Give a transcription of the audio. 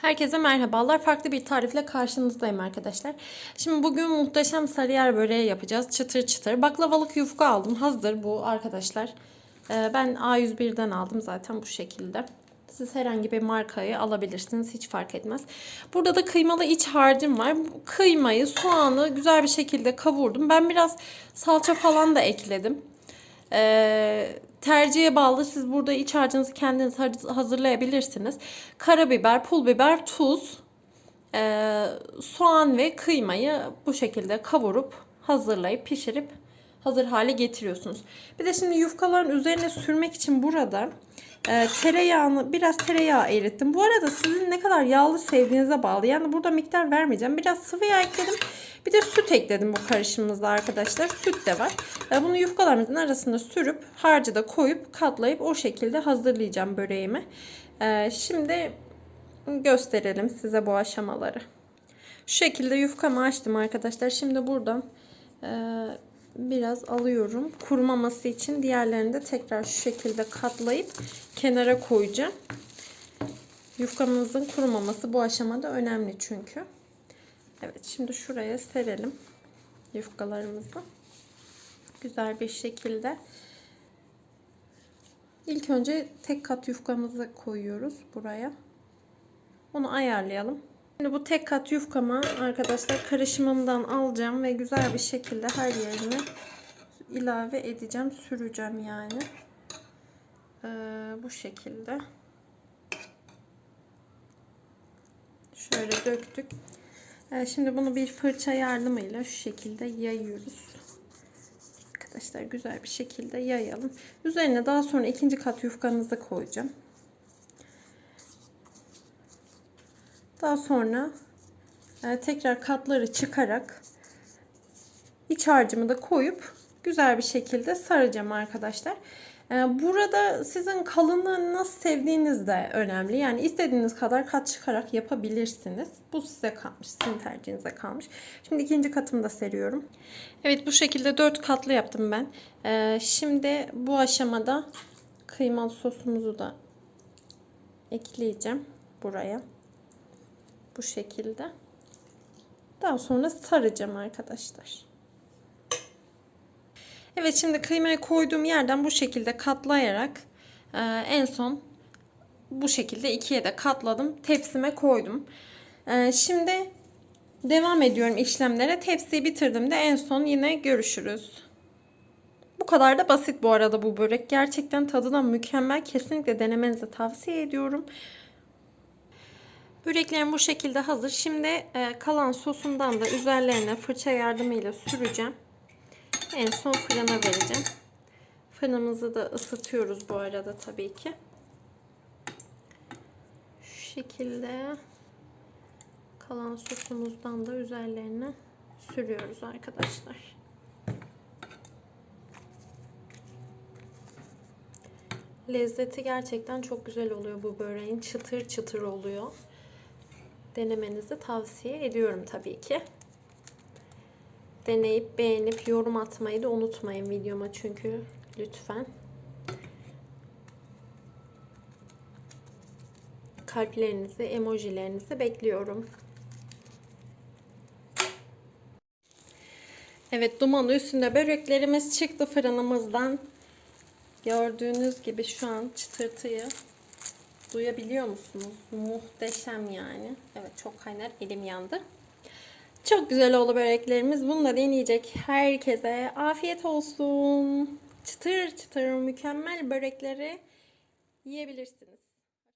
Herkese merhabalar. Farklı bir tarifle karşınızdayım arkadaşlar. Şimdi bugün muhteşem sarıyer böreği yapacağız. Çıtır çıtır. Baklavalık yufka aldım. Hazır bu arkadaşlar. Ee, Ben A101'den aldım zaten bu şekilde. Siz herhangi bir markayı alabilirsiniz. Hiç fark etmez. Burada da kıymalı iç harcım var. Kıymayı, soğanı güzel bir şekilde kavurdum. Ben biraz salça falan da ekledim. Ee, tercihe bağlı. Siz burada iç harcınızı kendiniz hazırlayabilirsiniz. Karabiber, pul biber, tuz, ee, soğan ve kıymayı bu şekilde kavurup hazırlayıp pişirip hazır hale getiriyorsunuz. Bir de şimdi yufkaların üzerine sürmek için burada e, tereyağını biraz tereyağı erittim. Bu arada sizin ne kadar yağlı sevdiğinize bağlı. Yani burada miktar vermeyeceğim. Biraz sıvı yağ ekledim. Bir de süt ekledim bu karışımımızda arkadaşlar. Süt de var. E, bunu yufkalarımızın arasında sürüp harcı da koyup katlayıp o şekilde hazırlayacağım böreğimi. E, şimdi gösterelim size bu aşamaları. Şu şekilde yufkamı açtım arkadaşlar. Şimdi buradan e, biraz alıyorum. Kurumaması için diğerlerini de tekrar şu şekilde katlayıp kenara koyacağım. Yufkamızın kurumaması bu aşamada önemli çünkü. Evet şimdi şuraya serelim yufkalarımızı. Güzel bir şekilde. İlk önce tek kat yufkamızı koyuyoruz buraya. Onu ayarlayalım. Şimdi bu tek kat yufkama arkadaşlar karışımımdan alacağım ve güzel bir şekilde her yerine ilave edeceğim, süreceğim yani. Ee, bu şekilde. Şöyle döktük. Ee, şimdi bunu bir fırça yardımıyla şu şekilde yayıyoruz. Arkadaşlar güzel bir şekilde yayalım. Üzerine daha sonra ikinci kat yufkamızı koyacağım. Daha sonra e, tekrar katları çıkarak iç harcımı da koyup güzel bir şekilde saracağım arkadaşlar. E, burada sizin kalınlığını nasıl sevdiğiniz de önemli. Yani istediğiniz kadar kat çıkarak yapabilirsiniz. Bu size kalmış. Sizin tercihinize kalmış. Şimdi ikinci katımı da seriyorum. Evet bu şekilde dört katlı yaptım ben. E, şimdi bu aşamada kıymalı sosumuzu da ekleyeceğim buraya bu şekilde. Daha sonra saracağım arkadaşlar. Evet şimdi kıymayı koyduğum yerden bu şekilde katlayarak e, en son bu şekilde ikiye de katladım. Tepsime koydum. E, şimdi devam ediyorum işlemlere. Tepsiyi bitirdim de en son yine görüşürüz. Bu kadar da basit bu arada bu börek. Gerçekten tadı da mükemmel. Kesinlikle denemenizi tavsiye ediyorum. Böreklerim bu şekilde hazır. Şimdi e, kalan sosundan da üzerlerine fırça yardımıyla süreceğim. En son fırına vereceğim. Fırınımızı da ısıtıyoruz bu arada tabii ki. Şu şekilde kalan sosumuzdan da üzerlerine sürüyoruz arkadaşlar. Lezzeti gerçekten çok güzel oluyor bu böreğin. Çıtır çıtır oluyor denemenizi tavsiye ediyorum tabii ki. Deneyip beğenip yorum atmayı da unutmayın videoma çünkü lütfen. Kalplerinizi, emojilerinizi bekliyorum. Evet dumanı üstünde böreklerimiz çıktı fırınımızdan. Gördüğünüz gibi şu an çıtırtıyı Duyabiliyor musunuz? Muhteşem yani. Evet çok kaynar. Elim yandı. Çok güzel oldu böreklerimiz. Bunu da deneyecek herkese afiyet olsun. Çıtır çıtır mükemmel börekleri yiyebilirsiniz.